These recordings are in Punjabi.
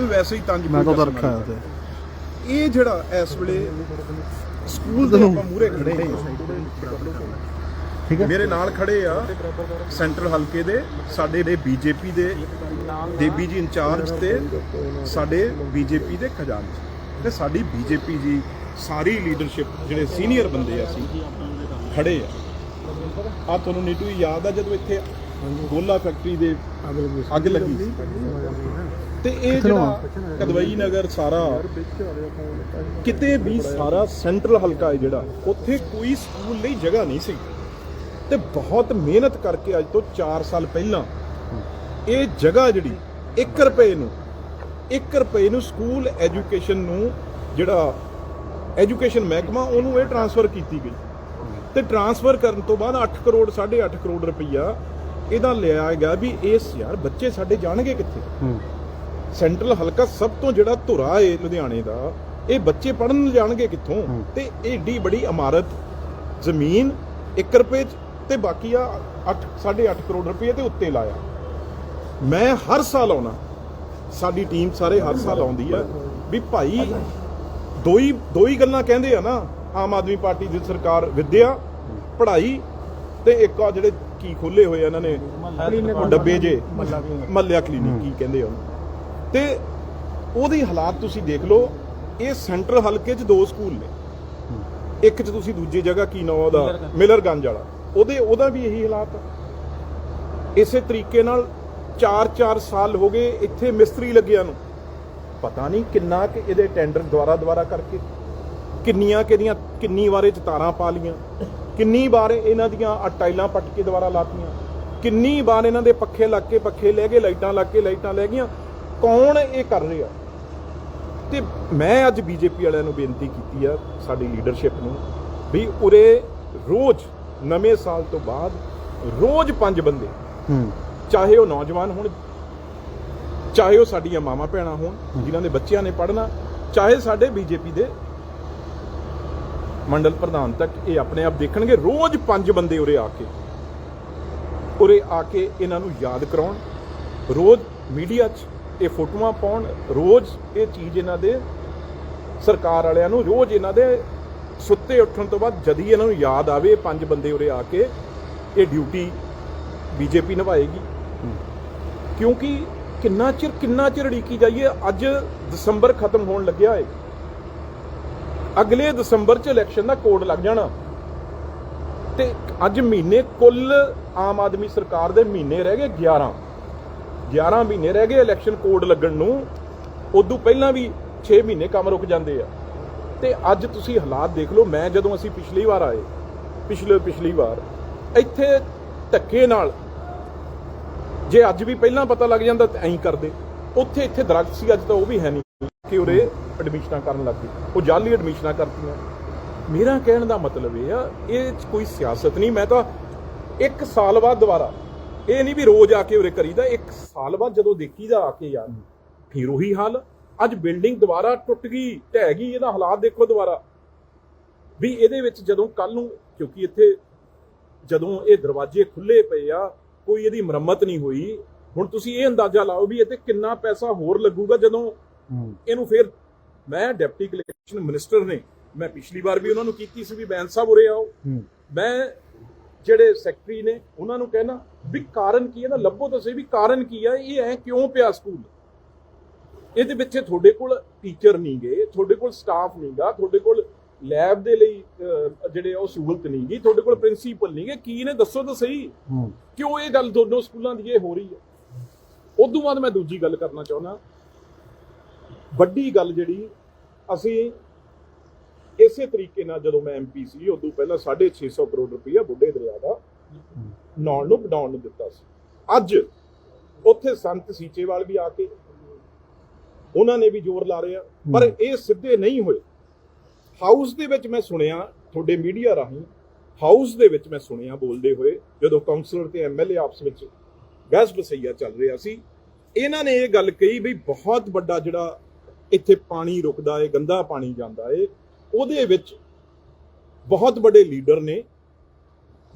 ਇਹ ਵੈਸੇ ਹੀ ਤੰਜ ਮੈਂ ਤਾਂ ਉਹਦਾ ਰੱਖਿਆ ਹੋਇਆ ਤੇ ਇਹ ਜਿਹੜਾ ਇਸ ਵੇਲੇ ਸਕੂਲ ਦੇ ਆਪਾਂ ਮੂਰੇ ਖੜੇ ਹਾਂ। ਠੀਕ ਹੈ। ਮੇਰੇ ਨਾਲ ਖੜੇ ਆ ਸੈਂਟਰਲ ਹਲਕੇ ਦੇ ਸਾਡੇ ਦੇ ਬੀਜੇਪੀ ਦੇ ਦੇਬੀ ਜੀ ਇੰਚਾਰਜ ਤੇ ਸਾਡੇ ਬੀਜੇਪੀ ਦੇ ਖਜ਼ਾਨਚੀ ਤੇ ਸਾਡੀ ਬੀਜੇਪੀ ਜੀ ਸਾਰੀ ਲੀਡਰਸ਼ਿਪ ਜਿਹੜੇ ਸੀਨੀਅਰ ਬੰਦੇ ਆ ਸੀ ਖੜੇ ਆ। ਆ ਤੁਹਾਨੂੰ ਨੀਟੂ ਯਾਦ ਆ ਜਦੋਂ ਇੱਥੇ ਗੋਲਾ ਫੈਕਟਰੀ ਦੇ ਅੱਗ ਲੱਗੀ। ਸੀ ਤੇ ਇਹ ਜਿਹੜਾ ਕਦਵਈ ਨਗਰ ਸਾਰਾ ਕਿਤੇ ਵੀ ਸਾਰਾ ਸੈਂਟਰਲ ਹਲਕਾ ਹੈ ਜਿਹੜਾ ਉੱਥੇ ਕੋਈ ਸਕੂਲ ਲਈ ਜਗ੍ਹਾ ਨਹੀਂ ਸੀ। ਤੇ ਬਹੁਤ ਮਿਹਨਤ ਕਰਕੇ ਅੱਜ ਤੋਂ 4 ਸਾਲ ਪਹਿਲਾਂ ਇਹ ਜਗ੍ਹਾ ਜਿਹੜੀ 1 ਰੁਪਏ ਨੂੰ 1 ਰੁਪਏ ਨੂੰ ਸਕੂਲ ਐਜੂਕੇਸ਼ਨ ਨੂੰ ਜਿਹੜਾ ਐਜੂਕੇਸ਼ਨ ਮਹਿਕਮਾ ਉਹਨੂੰ ਇਹ ਟਰਾਂਸਫਰ ਕੀਤੀ ਗਈ। ਤੇ ਟਰਾਂਸਫਰ ਕਰਨ ਤੋਂ ਬਾਅਦ 8 ਕਰੋੜ 8.5 ਕਰੋੜ ਰੁਪਈਆ ਇਹਦਾ ਲਿਆ ਗਿਆ ਵੀ ਇਸ ਯਾਰ ਬੱਚੇ ਸਾਡੇ ਜਾਣਗੇ ਕਿੱਥੇ? ਹੂੰ। ਸੈਂਟਰਲ ਹਲਕਾ ਸਭ ਤੋਂ ਜਿਹੜਾ ਧੁਰਾ ਏ ਲੁਧਿਆਣੇ ਦਾ ਇਹ ਬੱਚੇ ਪੜਨ ਜਾਣਗੇ ਕਿੱਥੋਂ। ਤੇ ਏਡੀ ਬੜੀ ਇਮਾਰਤ ਜ਼ਮੀਨ 1 ਰੁਪਏ ਤੇ ਬਾਕੀ ਆ 8 8.5 ਕਰੋੜ ਰੁਪਏ ਤੇ ਉੱਤੇ ਲਾਇਆ। ਮੈਂ ਹਰ ਸਾਲ ਆਉਣਾ। ਸਾਡੀ ਟੀਮ ਸਾਰੇ ਹਰ ਸਾਲ ਆਉਂਦੀ ਆ ਵੀ ਭਾਈ ਦੋ ਹੀ ਦੋ ਹੀ ਗੱਲਾਂ ਕਹਿੰਦੇ ਆ ਨਾ ਆਮ ਆਦਮੀ ਪਾਰਟੀ ਦੀ ਸਰਕਾਰ ਵਿਦਿਆ ਪੜ੍ਹਾਈ ਤੇ ਇੱਕ ਆ ਜਿਹੜੇ ਕੀ ਖੋਲੇ ਹੋਏ ਆ ਇਹਨਾਂ ਨੇ? ਉਹ ਡੱਬੇ ਜੇ। ਮੱਲਿਆ ਕਲੀਨਿਕ, ਕੀ ਕਹਿੰਦੇ ਆ ਉਹਨੂੰ। ਤੇ ਉਹਦੀ ਹਾਲਾਤ ਤੁਸੀਂ ਦੇਖ ਲਓ, ਇਹ ਸੈਂਟਰਲ ਹਲਕੇ 'ਚ ਦੋ ਸਕੂਲ ਨੇ। ਇੱਕ 'ਚ ਤੁਸੀਂ ਦੂਜੀ ਜਗ੍ਹਾ, ਕੀ ਨਾਮ ਉਹਦਾ? ਮਿਲਰਗੰਜ ਵਾਲਾ। ਉਹਦੇ, ਉਹਦਾ ਵੀ ਇਹੀ ਹਾਲਾਤ ਆ। ਇਸੇ ਤਰੀਕੇ ਨਾਲ 4-4 ਸਾਲ ਹੋ ਗਏ ਇੱਥੇ ਮਿਸਤਰੀ ਲੱਗਿਆ ਨੂੰ। ਪਤਾ ਨਹੀਂ ਕਿੰਨਾ ਕਿ ਇਹਦੇ ਟੈਂਡਰ ਦੁਆਰਾ ਦੁਆਰਾ ਕਰਕੇ, ਕਿੰਨੀਆਂ ਕਿਹਦੀਆਂ ਕਿੰਨੀ ਵਾਰੇ ਚ ਤਾਰਾਂ ਪਾ ਲੀਆਂ ਕਿੰਨੀ ਵਾਰ ਇਹਨਾਂ ਦੀਆਂ ਆਹ ਟਾਈਲਾਂ ਪੱਟ ਕੇ ਦੁਬਾਰਾ ਲਾਤੀਆਂ? ਕਿੰਨੀ ਵਾਰ ਇਹਨਾਂ ਦੇ ਪੱਖੇ ਲੱਗ ਕੇ ਪੱਖੇ ਲੈ ਗਏ ਲਾਈਟਾਂ ਲੱਗ ਕੇ ਲਾਈਟਾਂ ਲੈ ਗਈਆਂ? ਕੌਣ ਇਹ ਕਰ ਰਿਹਾ? ਤੇ ਮੈਂ ਅੱਜ ਬੀਜੇਪੀ ਵਾਲਿਆਂ ਨੂੰ ਬੇਨਤੀ ਕੀਤੀ ਆ ਸਾਡੀ ਲੀਡਰਸ਼ਿਪ ਨੂੰ ਵੀ ਉਰੇ ਰੋਜ਼ ਨਵੇਂ ਸਾਲ ਤੋਂ ਬਾਅਦ ਰੋਜ਼ ਪੰਜ ਬੰਦੇ ਹੂੰ। ਚਾਹੇ ਉਹ ਨੌਜਵਾਨ ਹੋਣ ਚਾਹੇ ਉਹ ਸਾਡੀਆਂ ਮਾਵਾਂ ਭੈਣਾਂ ਹੋਣ ਜਿਨ੍ਹਾਂ ਦੇ ਬੱਚਿਆਂ ਨੇ ਪੜ੍ਹਨਾ ਚਾਹੇ ਸਾਡੇ ਬੀਜੇਪੀ ਦੇ ਮੰਡਲ ਪ੍ਰਧਾਨ ਤੱਕ ਇਹ ਆਪਣੇ ਆਪ ਦੇਖਣਗੇ, ਰੋਜ਼ ਪੰਜ ਬੰਦੇ ਉਰੇ ਆ ਕੇ। ਉਰੇ ਆ ਕੇ ਇਹਨਾਂ ਨੂੰ ਯਾਦ ਕਰਾਉਣ, ਰੋਜ਼ ਮੀਡੀਆ 'ਚ ਇਹ ਫੋਟੋਆਂ ਪਾਉਣ, ਰੋਜ਼ ਇਹ ਚੀਜ਼ ਇਹਨਾਂ ਦੇ ਸਰਕਾਰ ਵਾਲਿਆਂ ਨੂੰ, ਰੋਜ਼ ਇਹਨਾਂ ਦੇ ਸੁੱਤੇ ਉੱਠਣ ਤੋਂ ਬਾਅਦ ਜਦ ਇਹਨਾਂ ਨੂੰ ਯਾਦ ਆਵੇ ਪੰਜ ਬੰਦੇ ਉਰੇ ਆ ਕੇ ਇਹ ਡਿਊਟੀ ਬੀਜੇਪੀ ਨਿਭਾਏਗੀ। ਕਿਉਂਕਿ ਕਿੰਨਾ ਚਿਰ ਕਿੰਨਾ ਚਿਰ ਢੀਕੀ ਜਾਈਏ, ਅੱਜ ਦਸੰਬਰ ਖਤਮ ਹੋਣ ਲੱਗਿਆ ਹੈ ਅਗਲੇ ਦਸੰਬਰ ਚ ਇਲੈਕਸ਼ਨ ਦਾ ਕੋਡ ਲੱਗ ਜਾਣਾ। ਤੇ ਅੱਜ ਮਹੀਨੇ ਕੁੱਲ ਆਮ ਆਦਮੀ ਸਰਕਾਰ ਦੇ ਮਹੀਨੇ ਰਹਿ ਗਏ 11 11 ਮਹੀਨੇ ਰਹਿ ਗਏ ਇਲੈਕਸ਼ਨ ਕੋਡ ਲੱਗਣ ਨੂੰ। ਉਦੋਂ ਪਹਿਲਾਂ ਵੀ 6 ਮਹੀਨੇ ਕੰਮ ਰੁਕ ਜਾਂਦੇ ਆ। ਤੇ ਅੱਜ ਤੁਸੀਂ ਹਾਲਾਤ ਦੇਖ ਲਓ, ਮੈਂ ਜਦੋਂ ਅਸੀਂ ਪਿਛਲੀ ਵਾਰ ਆਏ, ਪਿਛਲੇ ਪਿਛਲੀ ਵਾਰ, ਇੱਥੇ ਧੱਕੇ ਨਾਲ, ਜੇ ਅੱਜ ਵੀ ਪਹਿਲਾਂ ਪਤਾ ਲੱਗ ਜਾਂਦਾ ਤਾਂ ਐਂ ਕਰਦੇ। ਉੱਥੇ ਇੱਥੇ ਦਰਖਤ ਸੀ, ਅੱਜ ਤਾਂ ਉਹ ਵੀ ਹੈ ਨਹੀਂ। ਕਿ ਉਰੇ ਐਡਮਿਸ਼ਨਾਂ ਕਰਨ ਲੱਗ ਗਏ ਉਹ ਜਾਲੀ ਐਡਮਿਸ਼ਨਾਂ ਕਰਤੀਆਂ। ਮੇਰਾ ਕਹਿਣ ਦਾ ਮਤਲਬ ਇਹ ਆ ਇਹ ਕੋਈ ਸਿਆਸਤ ਨਹੀਂ। ਮੈਂ ਤਾਂ ਇੱਕ ਸਾਲ ਬਾਅਦ ਦੁਬਾਰਾ ਇਹ ਨਹੀਂ ਵੀ ਰੋਜ਼ ਆ ਕੇ ਉਰੇ ਕਰੀਦਾ ਇੱਕ ਸਾਲ ਬਾਅਦ ਜਦੋਂ ਦੇਖੀਦਾ ਆ ਕੇ ਯਾਰ ਫਿਰ ਉਹੀ ਹਾਲ। ਅੱਜ ਬਿਲਡਿੰਗ ਦੁਬਾਰਾ ਟੁੱਟ ਗਈ ਢਹਿ ਗਈ ਇਹਦਾ ਹਾਲਾਤ ਦੇਖੋ ਦੁਬਾਰਾ। ਵੀ ਇਹਦੇ ਵਿੱਚ ਜਦੋਂ ਕੱਲ ਨੂੰ ਕਿਉਂਕਿ ਇੱਥੇ ਜਦੋਂ ਇਹ ਦਰਵਾਜ਼ੇ ਖੁੱਲੇ ਪਏ ਆ ਕੋਈ ਇਹਦੀ ਮੁਰੰਮਤ ਨਹੀਂ ਹੋਈ। ਹੁਣ ਤੁਸੀਂ ਇਹ ਅੰਦਾਜ਼ਾ ਲਾਓ ਵੀ ਇਹ ਤੇ ਕਿੰਨਾ ਪੈਸਾ ਹੋਰ ਲੱਗੂਗਾ ਜਦੋਂ ਇਹਨੂੰ ਫਿਰ ਮੈਂ ਡਿਪਟੀ ਕਲੈਕਸ਼ਨ ਮਿਨਿਸਟਰ ਨੇ ਮੈਂ ਪਿਛਲੀ ਵਾਰ ਵੀ ਉਹਨਾਂ ਨੂੰ ਕੀਤੀ ਸੀ ਵੀ ਬੈਂਸ ਸਾਹਿਬ ਉਰੇ ਆਓ। ਮੈਂ ਜਿਹੜੇ ਸੈਕਟਰੀ ਨੇ ਉਹਨਾਂ ਨੂੰ ਕਹਿਣਾ ਵੀ ਕਾਰਨ ਕੀ ਹੈ ਨਾ ਲੱਭੋ ਤਾਂ ਸਹੀ ਵੀ ਕਾਰਨ ਕੀ ਹੈ ਇਹ ਐ ਕਿਉਂ ਪਿਆ ਸਕੂਲ? ਇਹਦੇ ਵਿੱਚ ਤੁਹਾਡੇ ਕੋਲ ਟੀਚਰ ਨਹੀਂ ਗਏ ਤੁਹਾਡੇ ਕੋਲ ਸਟਾਫ ਨਹੀਂਗਾ ਤੁਹਾਡੇ ਕੋਲ ਲੈਬ ਦੇ ਲਈ ਜਿਹੜੇ ਉਹ ਸਹੂਲਤ ਨਹੀਂ ਗਈ ਤੁਹਾਡੇ ਕੋਲ ਪ੍ਰਿੰਸੀਪਲ ਨਹੀਂ ਗਏ ਕੀ ਨੇ ਦੱਸੋ ਤਾਂ ਸਹੀ? ਕਿਉਂ ਇਹ ਗੱਲ ਦੋਨੋਂ ਸਕੂਲਾਂ ਦੀ ਇਹ ਹੋ ਰਹੀ ਹੈ? ਉਦੋਂ ਬਾਅਦ ਮੈਂ ਦੂਜੀ ਗੱਲ ਕਰਨਾ ਚਾਹੁੰਦਾ। ਵੱਡੀ ਗੱਲ ਜਿਹੜੀ ਅਸੀਂ ਇਸੇ ਤਰੀਕੇ ਨਾਲ ਜਦੋਂ ਮੈਂ ਐਮਪੀ ਸੀ ਉਦੋਂ ਪਹਿਲਾਂ 650 ਕਰੋੜ ਰੁਪਈਆ ਬੁੱਢੇ ਦਰਿਆ ਦਾ ਨੌਣ ਨੂੰ ਵਡਾਉਣ ਨੂੰ ਦਿੱਤਾ ਸੀ। ਅੱਜ ਉੱਥੇ ਸੰਤ ਸੀਚੇਵਾਲ ਵੀ ਆ ਕੇ ਉਹਨਾਂ ਨੇ ਵੀ ਜ਼ੋਰ ਲਾ ਰਿਹਾ ਪਰ ਇਹ ਸਿੱਧੇ ਨਹੀਂ ਹੋਏ। ਹਾਊਸ ਦੇ ਵਿੱਚ ਮੈਂ ਸੁਣਿਆ ਤੁਹਾਡੇ ਮੀਡੀਆ ਰਾਹੀਂ ਹਾਊਸ ਦੇ ਵਿੱਚ ਮੈਂ ਸੁਣਿਆ ਬੋਲਦੇ ਹੋਏ ਜਦੋਂ ਕਾਉਂਸਲਰ ਤੇ ਐਮਐਲਏ ਆਪਸ ਵਿੱਚ ਬਹਿਸ ਬਸਈਆ ਚੱਲ ਰਿਹਾ ਸੀ ਇਹਨਾਂ ਨੇ ਇਹ ਗੱਲ ਕਹੀ ਵੀ ਬਹੁਤ ਵੱਡਾ ਜਿਹੜਾ ਇੱਥੇ ਪਾਣੀ ਰੁਕਦਾ ਏ, ਗੰਦਾ ਪਾਣੀ ਜਾਂਦਾ ਏ, ਉਹਦੇ ਵਿੱਚ ਬਹੁਤ ਵੱਡੇ ਲੀਡਰ ਨੇ,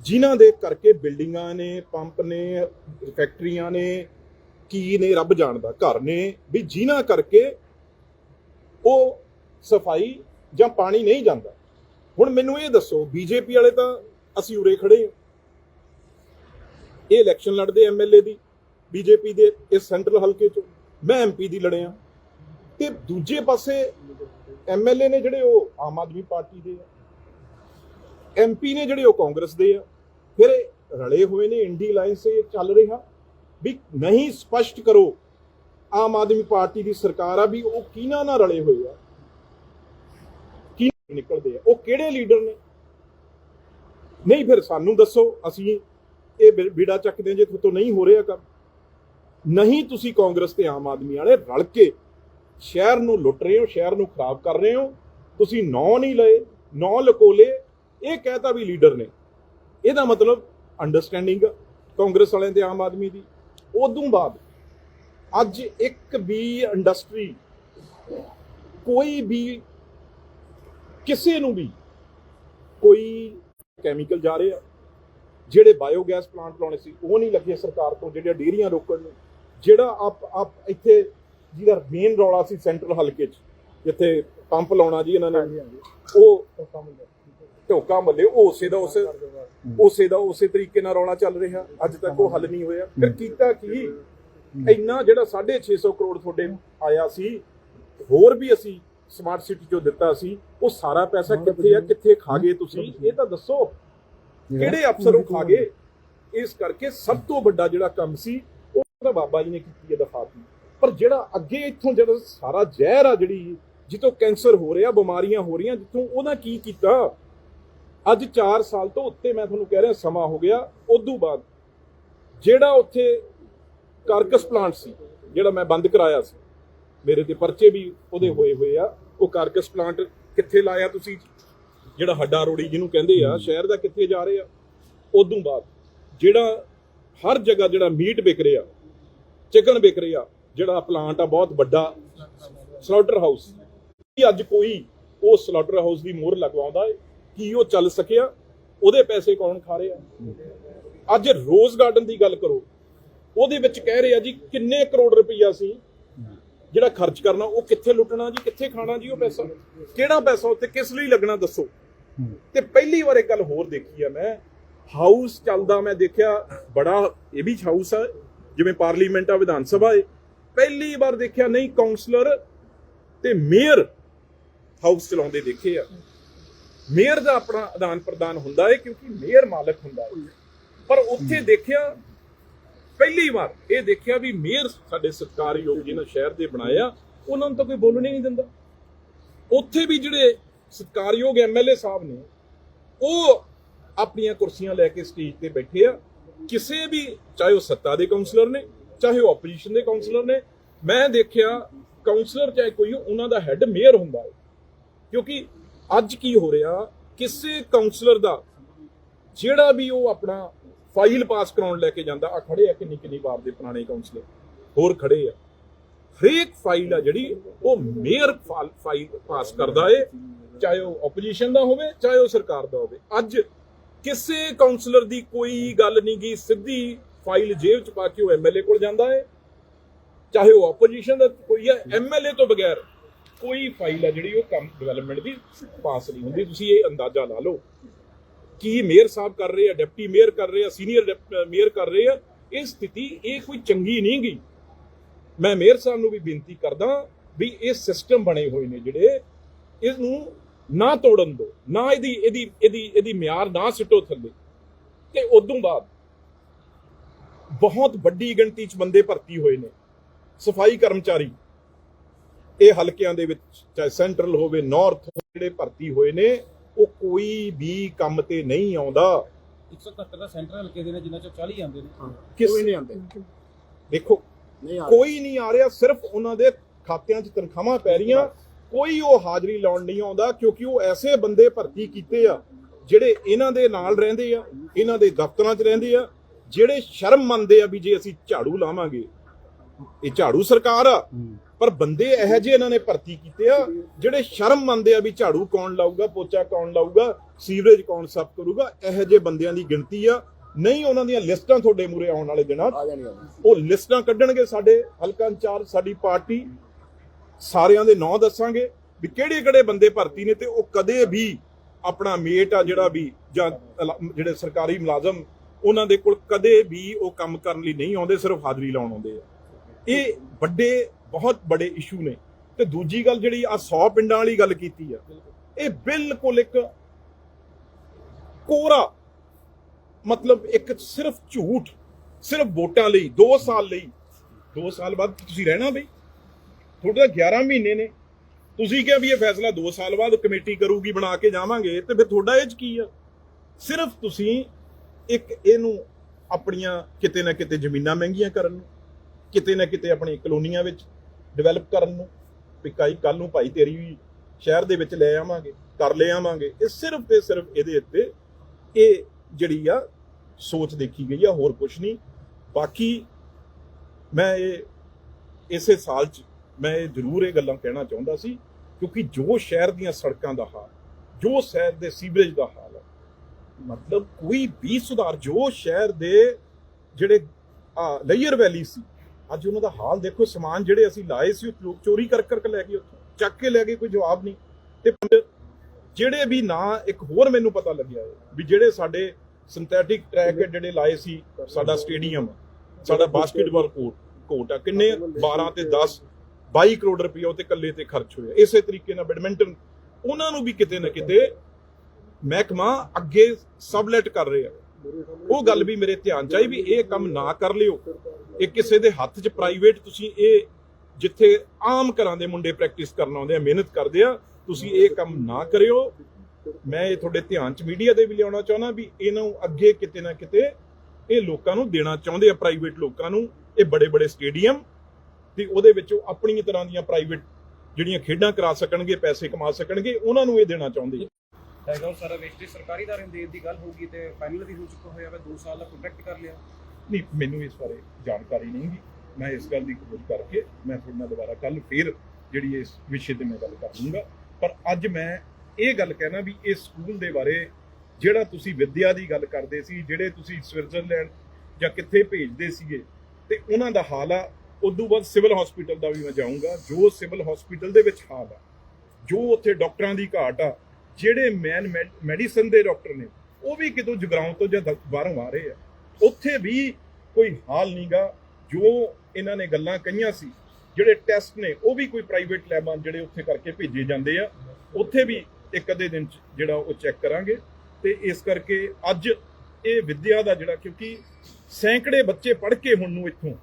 ਜਿਨ੍ਹਾਂ ਦੇ ਕਰਕੇ ਬਿਲਡਿੰਗਾਂ ਨੇ, ਪੰਪ ਨੇ, ਫੈਕਟਰੀਆਂ ਨੇ, ਕੀ ਨੇ, ਰੱਬ ਜਾਣਦਾ, ਘਰ ਨੇ, ਵੀ ਜਿਨ੍ਹਾਂ ਕਰਕੇ ਉਹ ਸਫ਼ਾਈ ਜਾਂ ਪਾਣੀ ਨਹੀਂ ਜਾਂਦਾ। ਹੁਣ ਮੈਨੂੰ ਇਹ ਦੱਸੋ, ਬੀਜੇਪੀ ਵਾਲੇ ਤਾਂ ਅਸੀਂ ਉਰੇ ਖੜੇ ਹਾਂ ਇਹ ਇਲੈਕਸ਼ਨ ਲੜਦੇ ਐਮਐਲਏ ਦੀ, ਬੀਜੇਪੀ ਦੇ ਇਸ ਸੈਂਟਰਲ ਹਲਕੇ ਚੋਂ। ਮੈਂ ਐਮਪੀ ਦੀ ਲੜਿਆ। ਤੇ ਦੂਜੇ ਪਾਸੇ ਐਮਐਲਏ ਨੇ ਜਿਹੜੇ ਉਹ ਆਮ ਆਦਮੀ ਪਾਰਟੀ ਦੇ ਆ ਐਮਪੀ ਨੇ ਜਿਹੜੇ ਉਹ ਕਾਂਗਰਸ ਦੇ ਆ, ਫਿਰ ਰਲੇ ਹੋਏ ਨੇ ਇੰਡੀ ਲਾਈਨ ਇਹ ਚੱਲ ਰਿਹਾ ਵੀ ਨਹੀਂ ਸਪਸ਼ਟ ਕਰੋ ਆਮ ਆਦਮੀ ਪਾਰਟੀ ਦੀ ਸਰਕਾਰ ਆ ਵੀ ਉਹ ਕਿਹਨਾਂ ਨਾਲ ਰਲੇ ਹੋਏ ਆ, ਕੀ ਨਿਕਲਦੇ ਆ, ਉਹ ਕਿਹੜੇ ਲੀਡਰ ਨੇ? ਨਹੀਂ, ਫਿਰ ਸਾਨੂੰ ਦੱਸੋ, ਅਸੀਂ ਇਹ ਬਿ- ਬੀੜਾ ਚੱਕਦੇ ਹਾਂ ਜੇ ਤੁਹਾਡੇ ਤੋਂ ਨਹੀਂ ਹੋ ਰਿਹਾ ਕੰਮ, ਨਹੀਂ ਤੁਸੀਂ ਕਾਂਗਰਸ ਤੇ ਆਮ ਆਦਮੀ ਵਾਲੇ ਰਲ ਕੇ ਸ਼ਹਿਰ ਨੂੰ ਲੁੱਟ ਰਹੇ ਹੋ, ਸ਼ਹਿਰ ਨੂੰ ਖਰਾਬ ਕਰ ਰਹੇ ਹੋ, ਤੁਸੀਂ ਨੌ ਨਹੀਂ ਲਏ, ਨੌ ਲਕੋਲੇ, ਇਹ ਕਹਿਤਾ ਵੀ ਲੀਡਰ ਨੇ। ਇਹਦਾ ਮਤਲਬ ਅੰਡਰਸਟੈਂਡਿੰਗ ਕਾਂਗਰਸ ਵਾਲਿਆਂ ਤੇ ਆਮ ਆਦਮੀ ਦੀ। ਉਦੋਂ ਬਾਅਦ ਅੱਜ ਇੱਕ ਵੀ ਇੰਡਸਟਰੀ ਕੋਈ ਵੀ ਕਿਸੇ ਨੂੰ ਵੀ ਕੋਈ ਕੈਮੀਕਲ ਜਾ ਰਹੇ ਆ, ਜਿਹੜੇ ਬਾਇਓਗੈਸ ਪਲਾਂਟ ਲਾਉਣੇ ਸੀ, ਉਹ ਨਹੀਂ ਲੱਗੇ ਸਰਕਾਰ ਤੋਂ, ਜਿਹੜੀਆਂ ਡੇਰੀਆਂ ਰੋਕਣ ਨੂੰ, ਜਿਹੜਾ ਆਪ ਆਪ ਇੱਥੇ ਜਿਹਦਾ ਮੇਨ ਰੌਲਾ ਸੀ ਸੈਂਟਰਲ ਹਲਕੇ 'ਚ ਜਿੱਥੇ ਪੰਪ ਲਾਉਣਾ ਜੀ ਇਹਨਾਂ ਨੇ। ਉਹ ਢੋਕਾ ਮੱਲੇ ਉਹ ਉਸੇ ਦਾ ਉਸੇ ਉਸੇ ਦਾ ਉਸੇ ਤਰੀਕੇ ਨਾਲ ਰੌਲਾ ਚੱਲ ਰਿਹਾ। ਅੱਜ ਤੱਕ ਉਹ ਹੱਲ ਨਹੀਂ ਹੋਇਆ। ਫਿਰ ਕੀਤਾ ਕੀ? ਇੰਨਾ ਜਿਹੜਾ 650 ਕਰੋੜ ਤੁਹਾਡੇ ਆਇਆ ਸੀ ਹੋਰ ਵੀ ਅਸੀਂ ਸਮਾਰਟ ਸਿਟੀ ਚੋਂ ਦਿੱਤਾ ਸੀ ਉਹ ਸਾਰਾ ਪੈਸਾ ਕਿੱਥੇ ਆ ਕਿੱਥੇ ਖਾ ਗਏ ਤੁਸੀਂ? ਇਹ ਤਾਂ ਦੱਸੋ ਕਿਹੜੇ ਅਫਸਰ ਉਹ ਖਾ ਗਏ? ਇਸ ਕਰਕੇ ਸਭ ਤੋਂ ਵੱਡਾ ਜਿਹੜਾ ਕੰਮ ਸੀ ਉਹ ਤਾਂ ਬਾਬਾ ਜੀ ਨੇ ਕੀਤੀ ਹੈ ਦਫਾਤੀ ਪਰ ਜਿਹੜਾ ਅੱਗੇ ਇੱਥੋਂ ਜਿਹੜਾ ਸਾਰਾ ਜ਼ਹਿਰ ਆ ਜਿਹੜੀ, ਜਿੱਥੋਂ ਕੈਂਸਰ ਹੋ ਰਿਹਾ, ਬਿਮਾਰੀਆਂ ਹੋ ਰਹੀਆਂ, ਜਿੱਥੋਂ ਉਹਦਾ ਕੀ ਕੀਤਾ? ਅੱਜ 4 ਸਾਲ ਤੋਂ ਉੱਤੇ ਮੈਂ ਤੁਹਾਨੂੰ ਕਹਿ ਰਿਹਾ, ਸਮਾਂ ਹੋ ਗਿਆ, ਉਦੋਂ ਬਾਅਦ ਜਿਹੜਾ ਉੱਥੇ ਕਾਰਕਸ ਪਲਾਂਟ ਸੀ, ਜਿਹੜਾ ਮੈਂ ਬੰਦ ਕਰਾਇਆ ਸੀ, ਮੇਰੇ ਤੇ ਪਰਚੇ ਵੀ ਉਹਦੇ ਹੋਏ ਹੋਏ ਆ, ਉਹ ਕਾਰਕਸ ਪਲਾਂਟ ਕਿੱਥੇ ਲਾਇਆ ਤੁਸੀਂ? ਜਿਹੜਾ ਹੱਡਾ ਰੋੜੀ ਜਿਹਨੂੰ ਕਹਿੰਦੇ ਆ, ਸ਼ਹਿਰ ਦਾ ਕਿੱਥੇ ਜਾ ਰਹੇ ਆ? ਉਦੋਂ ਬਾਅਦ ਜਿਹੜਾ ਹਰ ਜਗ੍ਹਾ ਜਿਹੜਾ ਮੀਟ ਵਿਕ ਰਿਹਾ, ਚਿਕਨ ਵਿਕ ਰਿਹਾ ਜਿਹੜਾ ਪਲਾਂਟ ਆ, ਬਹੁਤ ਵੱਡਾ ਸਲਾਟਰ ਹਾਊਸ ਕੀ ਅੱਜ ਕੋਈ ਉਹ ਸਲਾਟਰ ਹਾਊਸ ਦੀ ਮੋਹਰ ਲਗਵਾਉਂਦਾ ਹੈ? ਕੀ ਉਹ ਚੱਲ ਸਕਿਆ? ਉਹਦੇ ਪੈਸੇ ਕੌਣ ਖਾ ਰਿਹਾ? ਅੱਜ ਰੋਜ਼ ਗਾਰਡਨ ਦੀ ਗੱਲ ਕਰੋ, ਉਹਦੇ ਵਿੱਚ ਕਹਿ ਰਿਹਾ ਜੀ, ਕਿੰਨੇ ਕਰੋੜ ਰੁਪਈਆ ਸੀ ਜਿਹੜਾ ਖਰਚ ਕਰਨਾ, ਉਹ ਕਿੱਥੇ ਲੁੱਟਣਾ ਜੀ, ਕਿੱਥੇ ਖਾਣਾ ਜੀ ਉਹ ਪੈਸਾ? ਕਿਹੜਾ ਪੈਸਾ ਉੱਥੇ, ਕਿਸ ਲਈ ਲੱਗਣਾ ਦੱਸੋ? ਤੇ ਪਹਿਲੀ ਵਾਰ ਇੱਕ ਗੱਲ ਹੋਰ ਦੇਖੀ ਆ ਮੈਂ ਹਾਊਸ ਚੱਲਦਾ ਮੈਂ ਦੇਖਿਆ, ਬੜਾ ਇਹ ਵੀ ਹਾਊਸ ਆ, ਜਿਵੇਂ ਪਾਰਲੀਮੈਂਟ ਆ, ਵਿਧਾਨ ਸਭਾ ਹੈ ਪਹਿਲੀ ਵਾਰ ਦੇਖਿਆ ਨਹੀਂ ਕਾਉਂਸਲਰ ਤੇ ਮੇਅਰ ਹਾਊਸ ਚਲਾਉਂਦੇ ਦੇਖੇ ਆ। ਮੇਅਰ ਦਾ ਆਪਣਾ ਆਦਾਨ ਪ੍ਰਦਾਨ ਹੁੰਦਾ ਹੈ ਕਿਉਂਕਿ ਮੇਅਰ ਮਾਲਕ ਹੁੰਦਾ ਹੈ ਪਰ ਉੱਥੇ ਦੇਖਿਆ ਪਹਿਲੀ ਵਾਰ ਇਹ ਦੇਖਿਆ ਵੀ ਮੇਅਰ ਸਾਡੇ ਸਤਿਕਾਰਯੋਗ ਜਿਹਨਾਂ ਸ਼ਹਿਰ ਦੇ ਬਣਾਇਆ ਉਹਨਾਂ ਨੂੰ ਤਾਂ ਕੋਈ ਬੋਲਣ ਹੀ ਨਹੀਂ ਦਿੰਦਾ। ਉੱਥੇ ਵੀ ਜਿਹੜੇ ਸਤਿਕਾਰਯੋਗ ਐਮਐਲਏ ਸਾਹਿਬ ਨੇ ਉਹ ਆਪਣੀਆਂ ਕੁਰਸੀਆਂ ਲੈ ਕੇ ਸਟੇਜ ਤੇ ਬੈਠੇ ਆ। ਕਿਸੇ ਵੀ ਚਾਹੇ ਉਹ ਸੱਤਾ ਦੇ ਕਾਉਂਸਲਰ ਨੇ ਚਾਹੇ ਉਹ ਆਪੋਜੀਸ਼ਨ ਦੇ ਕਾਉਂਸਲਰ ਨੇ, ਮੈਂ ਦੇਖਿਆ ਕਾਉਂਸਲਰ ਚਾਹੇ ਕੋਈ ਉਹਨਾਂ ਦਾ ਹੈੱਡ ਮੇਅਰ ਹੁੰਦਾ ਹੈ। ਕਿਉਂਕਿ ਅੱਜ ਕੀ ਹੋ ਰਿਹਾ, ਕਿਸੇ ਕਾਉਂਸਲਰ ਦਾ ਜਿਹੜਾ ਵੀ ਉਹ ਆਪਣਾ ਫਾਈਲ ਪਾਸ ਕਰਾਉਣ ਲੈ ਕੇ ਜਾਂਦਾ ਆ ਖੜੇ ਆ ਕਿੰਨੀ ਕਿੰਨੀ ਵਾਰ ਦੇ ਪੁਰਾਣੇ ਕਾਉਂਸਲਰ ਹੋਰ ਖੜੇ ਆ। ਹਰੇਕ ਫਾਈਲ ਆ ਜਿਹੜੀ ਉਹ ਮੇਅਰ ਫਾਈਲ ਪਾਸ ਕਰਦਾ ਏ, ਚਾਹੇ ਉਹ ਆਪੋਜੀਸ਼ਨ ਦਾ ਹੋਵੇ, ਚਾਹੇ ਉਹ ਸਰਕਾਰ ਦਾ ਹੋਵੇ। ਅੱਜ ਕਿਸੇ ਕਾਉਂਸਲਰ ਦੀ ਕੋਈ ਗੱਲ ਨਹੀਂ ਗਈ ਸਿੱਧੀ ਫਾਈਲ ਜੇਬ ਚ ਪਾ ਕੇ ਉਹ ਐਮਐਲਏ ਕੋਲ ਜਾਂਦਾ ਹੈ। ਚਾਹੇ ਉਹ ਆਪੋਜੀਸ਼ਨ ਦਾ ਕੋਈ ਹੈ ਐਮਐਲਏ ਤੋਂ ਬਗੈਰ ਕੋਈ ਫਾਈਲ ਆ ਜਿਹੜੀ ਉਹ ਕੰਮ ਡਿਵੈਲਪਮੈਂਟ ਦੀ ਪਾਸ ਨਹੀਂ ਹੁੰਦੀ। ਤੁਸੀਂ ਇਹ ਅੰਦਾਜ਼ਾ ਲਾ ਲਓ। ਕੀ ਮੇਅਰ ਸਾਹਿਬ ਕਰ ਰਹੇ ਆ ਡਿਪਟੀ ਮੇਅਰ ਕਰ ਰਹੇ ਆ ਸੀਨੀਅਰ ਮੇਅਰ ਕਰ ਰਹੇ ਆ, ਇਹ ਸਥਿਤੀ ਇਹ ਕੋਈ ਚੰਗੀ ਨਹੀਂ ਗਈ। ਮੈਂ ਮੇਅਰ ਸਾਹਿਬ ਨੂੰ ਵੀ ਬੇਨਤੀ ਕਰਦਾ ਵੀ ਇਹ ਸਿਸਟਮ ਬਣੇ ਹੋਏ ਨੇ ਜਿਹੜੇ ਇਸ ਨੂੰ ਨਾ ਤੋੜਨ ਦਿਓ, ਨਾ ਇਹਦੀ ਇਹਦੀ ਇਹਦੀ ਇਹਦੀ ਮਿਆਰ ਨਾ ਸਿੱਟੋ ਥੱਲੇ। ਤੇ ਉਦੋਂ ਬਾਅਦ ਬਹੁਤ ਵੱਡੀ ਗਿਣਤੀ ਚ ਬੰਦੇ ਭਰਤੀ ਹੋਏ ਨੇ। ਸਫ਼ਾਈ ਕਰਮਚਾਰੀ ਇਹ ਹਲਕਿਆਂ ਦੇ ਵਿੱਚ ਚਾਹੇ ਸੈਂਟਰਲ ਹੋਵੇ ਨਾਰਥ ਜਿਹੜੇ ਭਰਤੀ ਹੋਏ ਨੇ ਉਹ ਕੋਈ ਵੀ ਕੰਮ ਤੇ ਨਹੀਂ ਆਉਂਦਾ। 170 ਦਾ ਸੈਂਟਰ ਹਲਕੇ ਦੇ ਨੇ ਜਿਨ੍ਹਾਂ ਚੋਂ 40 ਆਉਂਦੇ ਨੇ। ਕਿਸ ਕੋਈ ਨਹੀਂ ਆਉਂਦੇ। ਦੇਖੋ ਨਹੀਂ ਆ ਕੋਈ ਨਹੀਂ ਆ ਰਿਹਾ ਸਿਰਫ ਉਹਨਾਂ ਦੇ ਖਾਤਿਆਂ 'ਚ ਤਨਖਾਹਾਂ ਪੈ ਰਹੀਆਂ। ਕੋਈ ਉਹ ਹਾਜ਼ਰੀ ਲਾਉਣ ਨਹੀਂ ਆਉਂਦਾ ਕਿਉਂਕਿ ਉਹ ਐਸੇ ਬੰਦੇ ਭਰਤੀ ਕੀਤੇ ਆ ਜਿਹੜੇ ਇਹਨਾਂ ਦੇ ਨਾਲ ਰਹਿੰਦੇ ਆ ਇਹਨਾਂ ਦੇ ਦਫ਼ਤਰਾਂ 'ਚ ਰਹਿੰਦੇ ਆ ਜਿਹੜੇ ਸ਼ਰਮ ਮੰਨਦੇ ਆ ਵੀ ਜੇ ਅਸੀਂ ਝਾੜੂ ਲਾਵਾਂਗੇ ਇਹ ਝਾੜੂ ਸਰਕਾਰ ਆ। ਪਰ ਬੰਦੇ ਇਹੋ ਜਿਹੇ ਇਹਨਾਂ ਨੇ ਭਰਤੀ ਕੀਤੇ ਆ ਜਿਹੜੇ ਸ਼ਰਮ ਮੰਨਦੇ ਆ ਵੀ ਝਾੜੂ ਕੌਣ ਲਾਊਗਾ ਪੋਚਾ ਕੌਣ ਲਾਊਗਾ ਸੀਵਰੇਜ ਕੌਣ ਸਾਫ਼ ਕਰੂਗਾ ਇਹੋ ਜਿਹੇ ਬੰਦਿਆਂ ਦੀ ਗਿਣਤੀ ਆ। ਨਹੀਂ ਉਹਨਾਂ ਦੀਆਂ ਲਿਸਟਾਂ ਤੁਹਾਡੇ ਮੂਰੇ ਆਉਣ ਵਾਲੇ ਦਿਨਾਂ ਉਹ ਲਿਸਟਾਂ ਕੱਢਣਗੇ ਸਾਡੇ ਹਲਕਾ ਇੰਚਾਰਜ ਸਾਡੀ ਪਾਰਟੀ। ਸਾਰਿਆਂ ਦੇ ਨਾਂ ਦੱਸਾਂਗੇ ਵੀ ਕਿਹੜੇ ਕਿਹੜੇ ਬੰਦੇ ਭਰਤੀ ਨੇ ਤੇ ਉਹ ਕਦੇ ਵੀ ਆਪਣਾ ਮੇਟ ਆ ਜਿਹੜਾ ਵੀ ਜਾਂ ਜਿਹੜੇ ਸਰਕਾਰੀ ਮੁਲਾਜ਼ਮ ਉਹਨਾਂ ਦੇ ਕੋਲ ਕਦੇ ਵੀ ਉਹ ਕੰਮ ਕਰਨ ਲਈ ਨਹੀਂ ਆਉਂਦੇ, ਸਿਰਫ ਹਾਜ਼ਰੀ ਲਾਉਣ ਆਉਂਦੇ ਆ। ਇਹ ਵੱਡੇ, ਬਹੁਤ ਬੜੇ ਇਸ਼ੂ ਨੇ। ਤੇ ਦੂਜੀ ਗੱਲ ਜਿਹੜੀ ਆ 100 ਪਿੰਡਾਂ ਵਾਲੀ ਗੱਲ ਕੀਤੀ ਆ, ਇਹ ਬਿਲਕੁਲ ਇੱਕ ਕੋਰਾ, ਮਤਲਬ ਇੱਕ ਸਿਰਫ ਝੂਠ, ਸਿਰਫ ਵੋਟਾਂ ਲਈ 2 ਸਾਲ ਲਈ। 2 ਸਾਲ ਬਾਅਦ ਤੁਸੀਂ ਰਹਿਣਾ ਬਈ। ਤੁਹਾਡੇ ਤਾਂ 11 ਮਹੀਨੇ ਨੇ। ਤੁਸੀਂ ਕਿਹਾ ਵੀ ਇਹ ਫੈਸਲਾ 2 ਸਾਲ ਬਾਅਦ ਕਮੇਟੀ ਕਰੂਗੀ, ਬਣਾ ਕੇ ਜਾਵਾਂਗੇ, ਤੇ ਫਿਰ ਤੁਹਾਡਾ ਇਹ ਚ ਕੀ ਆ? ਸਿਰਫ ਤੁਸੀਂ ਇੱਕ ਇਹਨੂੰ ਆਪਣੀਆਂ ਕਿਤੇ ਨਾ ਕਿਤੇ ਜ਼ਮੀਨਾਂ ਮਹਿੰਗੀਆਂ ਕਰਨ ਨੂੰ, ਕਿਤੇ ਨਾ ਕਿਤੇ ਆਪਣੀ ਕਲੋਨੀਆਂ ਵਿੱਚ ਡਿਵੈਲਪ ਕਰਨ ਨੂੰ, ਵੀ ਕਾਈ ਕੱਲ ਨੂੰ ਭਾਈ ਤੇਰੀ ਵੀ ਸ਼ਹਿਰ ਦੇ ਵਿੱਚ ਲੈ ਆਵਾਂਗੇ, ਕਰ ਲੈ ਆਵਾਂਗੇ। ਇਹ ਸਿਰਫ ਤੇ ਸਿਰਫ ਇਹਦੇ ਉੱਤੇ ਇਹ ਜਿਹੜੀ ਆ ਸੋਚ ਦੇਖੀ ਗਈ ਆ, ਹੋਰ ਕੁਝ ਨਹੀਂ। ਬਾਕੀ ਮੈਂ ਇਹ, ਇਸੇ ਸਾਲ ਚ ਮੈਂ ਇਹ ਜ਼ਰੂਰ ਇਹ ਗੱਲਾਂ ਕਹਿਣਾ ਚਾਹੁੰਦਾ ਸੀ, ਕਿਉਂਕਿ ਜੋ ਸ਼ਹਿਰ ਦੀਆਂ ਸੜਕਾਂ ਦਾ ਹਾਲ, ਜੋ ਸ਼ਹਿਰ ਦੇ ਸੀਵਰੇਜ ਦਾ ਹਾਲ ਹੈ ਮਤਲਬ ਕੋਈ ਵੀ ਸੁਧਾਰ ਜੋ ਸ਼ਹਿਰ ਦੇ ਜਿਹੜੇ ਲੇਅਰ ਵੈਲੀ ਸੀ ਅੱਜ ਉਹਨਾਂ ਦਾ ਹਾਲ ਦੇਖੋ ਸਮਾਨ ਜਿਹੜੇ ਅਸੀਂ ਲਾਏ ਸੀ ਉਹ ਲੋਕ ਚੋਰੀ ਕਰ ਕਰਕੇ ਲੈ ਗਏ ਉੱਥੋਂ। ਚੱਕ ਕੇ ਲੈ ਗਏ ਕੋਈ ਜਵਾਬ ਨਹੀਂ। ਤੇ ਜਿਹੜੇ ਵੀ ਨਾ ਇੱਕ ਹੋਰ ਮੈਨੂੰ ਪਤਾ ਲੱਗਿਆ ਵੀ ਜਿਹੜੇ ਸਾਡੇ ਸਿੰਥੈਟਿਕ ਟਰੈਕ ਜਿਹੜੇ ਲਾਏ ਸੀ ਸਾਡਾ ਸਟੇਡੀਅਮ ਸਾਡਾ ਬਾਸਕਟਬਾਲ ਕੋਰਟ ਕੋਰਟ ਆ। ਕਿੰਨੇ? 12 ਤੇ 10 22 ਕਰੋੜ ਰੁਪਏ ਉਹ ਤੇ ਇਕੱਲੇ ਤੇ ਖਰਚ ਹੋਇਆ। ਇਸੇ ਤਰੀਕੇ ਨਾਲ ਬੈਡਮਿੰਟਨ ਉਹਨਾਂ ਨੂੰ ਵੀ ਕਿਤੇ ਨਾ ਕਿਤੇ ਮਹਿਕਮਾ ਅੱਗੇ ਸਬਲੈਟ ਕਰ ਰਿਹਾ। ਉਹ ਗੱਲ ਵੀ ਮੇਰੇ ਧਿਆਨ ਚ ਆਈ ਵੀ ਇਹ ਕੰਮ ਨਾ ਕਰ ਲਿਓ। ਇਹ ਕਿਸੇ ਦੇ ਹੱਥ 'ਚ ਪ੍ਰਾਈਵੇਟ ਤੁਸੀਂ ਇਹ ਜਿੱਥੇ ਆਮ ਘਰਾਂ ਦੇ ਮੁੰਡੇ ਪ੍ਰੈਕਟਿਸ ਕਰਨ ਆਉਂਦੇ ਆ, ਮਿਹਨਤ ਕਰਦੇ ਆ, ਤੁਸੀਂ ਇਹ ਕੰਮ ਨਾ ਕਰਿਓ। ਮੈਂ ਇਹ ਤੁਹਾਡੇ ਧਿਆਨ 'ਚ ਮੀਡੀਆ ਦੇ ਵੀ ਲਿਆਉਣਾ ਚਾਹੁੰਦਾ ਵੀ ਇਹਨਾਂ ਨੂੰ ਅੱਗੇ ਕਿਤੇ ਨਾ ਕਿਤੇ ਇਹ ਲੋਕਾਂ ਨੂੰ ਦੇਣਾ ਚਾਹੁੰਦੇ ਆ ਪ੍ਰਾਈਵੇਟ ਲੋਕਾਂ ਨੂੰ। ਇਹ ਬੜੇ ਬੜੇ ਸਟੇਡੀਅਮ ਤੇ ਉਹਦੇ ਵਿੱਚ ਉਹ ਆਪਣੀ ਤਰ੍ਹਾਂ ਦੀਆਂ ਪ੍ਰਾਈਵੇਟ ਜਿਹੜੀਆਂ ਖੇਡਾਂ ਕਰਾ ਸਕਣਗੇ, ਪੈਸੇ ਕਮਾ ਸਕਣਗੇ, ਉਹਨਾਂ ਨੂੰ ਇਹ ਦੇਣਾ ਚਾਹੁੰਦੇ ਆ। ਹੈਗਾ ਉਹ ਸਾਰਾ ਵੇਸਟੇਜ ਸਰਕਾਰੀ ਦਾਰੇ ਦੇਣ ਦੀ ਗੱਲ ਹੋਊਗੀ ਤੇ ਫਾਈਨਲ ਵੀ ਹੋ ਚੁੱਕਾ ਹੋਇਆ ਵਾ 2 ਸਾਲ ਦਾ ਕੰਟਰੈਕਟ ਕਰ ਲਿਆ। ਨਹੀਂ, ਮੈਨੂੰ ਇਸ ਬਾਰੇ ਜਾਣਕਾਰੀ ਨਹੀਂ ਗੀ। ਮੈਂ ਇਸ ਗੱਲ ਦੀ ਖੋਜ ਕਰਕੇ ਮੈਂ ਤੁਹਾਡੇ ਨਾਲ ਦੁਬਾਰਾ ਕੱਲ ਫੇਰ ਜਿਹੜੀ ਇਸ ਵਿਸ਼ੇ ਤੇ ਮੈਂ ਗੱਲ ਕਰ ਲੂੰਗਾ ਪਰ ਅੱਜ ਮੈਂ ਇਹ ਗੱਲ ਕਹਿਣਾ ਵੀ ਇਸ ਸਕੂਲ ਦੇ ਬਾਰੇ ਜਿਹੜਾ ਤੁਸੀਂ ਵਿੱਦਿਆ ਦੀ ਗੱਲ ਕਰਦੇ ਸੀ, ਜਿਹੜੇ ਤੁਸੀਂ ਸਵਿਟਜ਼ਰਲੈਂਡ ਜਾਂ ਕਿੱਥੇ ਭੇਜਦੇ ਸੀਗੇ, ਤੇ ਉਹਨਾਂ ਦਾ ਹਾਲ ਆ, ਉਦੋਂ ਬਾਅਦ ਸਿਵਲ ਹਸਪੀਟਲ ਦਾ ਵੀ ਮੈਂ ਜਾਊਂਗਾ, ਜੋ ਸਿਵਲ ਹਸਪੀਟਲ ਦੇ ਵਿੱਚ ਹਾਲ ਆ, ਜੋ ਉੱਥੇ ਡਾਕਟਰਾਂ ਦੀ ਘਾਟ ਆ ਜਿਹੜੇ ਮੈਨ ਮੈਡੀਸਨ ਦੇ ਡਾਕਟਰ ਨੇ, ਉਹ ਵੀ ਕਿਤੋਂ ਜਗਰਾਉਂ ਤੋਂ ਜਾਂ ਬਾਹਰੋਂ ਆ ਰਹੇ ਆ। ਉੱਥੇ ਵੀ ਕੋਈ ਹਾਲ ਨਹੀਂਗਾ ਜੋ ਇਹਨਾਂ ਨੇ ਗੱਲਾਂ ਕਹੀਆਂ ਸੀ, ਜਿਹੜੇ ਟੈਸਟ ਨੇ, ਉਹ ਵੀ ਕੋਈ ਪ੍ਰਾਈਵੇਟ ਲੈਬਾਂ ਜਿਹੜੇ ਉੱਥੇ ਕਰਕੇ ਭੇਜੇ ਜਾਂਦੇ ਆ। ਉੱਥੇ ਵੀ ਇੱਕ ਅੱਧੇ ਦਿਨ ਚ ਜਿਹੜਾ ਉਹ ਚੈੱਕ ਕਰਾਂਗੇ। ਤੇ ਇਸ ਕਰਕੇ ਅੱਜ ਇਹ ਵਿੱਦਿਆ ਦਾ ਜਿਹੜਾ, ਕਿਉਂਕਿ ਸੈਂਕੜੇ ਬੱਚੇ ਪੜ੍ਹ ਕੇ ਹੁਣ ਨੂੰ ਇੱਥੋਂ।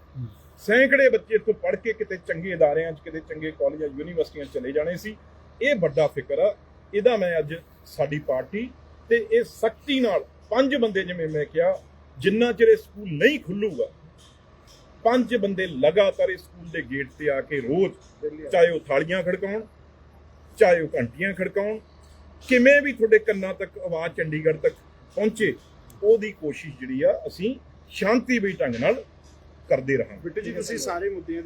ਸੈਂਕੜੇ ਬੱਚੇ ਇੱਥੋਂ ਪੜ੍ਹ ਕੇ ਕਿਤੇ ਚੰਗੇ ਅਦਾਰਿਆਂ 'ਚ, ਕਿਤੇ ਚੰਗੇ ਕਾਲਜਾਂ ਯੂਨੀਵਰਸਿਟੀਆਂ ਚਲੇ ਜਾਣੇ ਸੀ। ਇਹ ਵੱਡਾ ਫਿਕਰ ਆ। ਇਹਦਾ ਮੈਂ ਅੱਜ ਸਾਡੀ ਪਾਰਟੀ ਤੇ ਇਹ ਸਖਤੀ ਨਾਲ ਪੰਜ ਬੰਦੇ ਜਿਵੇਂ ਮੈਂ ਕਿਹਾ, ਜਿੰਨਾ ਚਿਰ ਇਹ ਸਕੂਲ ਨਹੀਂ ਖੁੱਲੂਗਾ, ਪੰਜ ਬੰਦੇ ਲਗਾਤਾਰ ਇਸ ਸਕੂਲ ਦੇ ਗੇਟ ਤੇ ਆ ਕੇ ਰੋਜ਼ ਚਾਹੇ ਉਹ ਥਾਲੀਆਂ ਖੜਕਾਉਣ, ਚਾਹੇ ਉਹ ਘੰਟੀਆਂ ਖੜਕਾਉਣ, ਕਿਵੇਂ ਵੀ ਤੁਹਾਡੇ ਕੰਨਾਂ ਤੱਕ ਆਵਾਜ਼ ਚੰਡੀਗੜ੍ਹ ਤੱਕ ਪਹੁੰਚੇ, ਉਹਦੀ ਕੋਸ਼ਿਸ਼ ਜਿਹੜੀ ਆ ਅਸੀਂ ਸ਼ਾਂਤੀ ਸ਼ਾਂਤੀਮਈ ਢੰਗ ਨਾਲ ਕਰਦੇ ਰਹਾਂਗੇ। ਬਿੱਟੂ ਜੀ, ਤੁਸੀਂ ਸਾਰੇ ਮੁੱਦਿਆਂ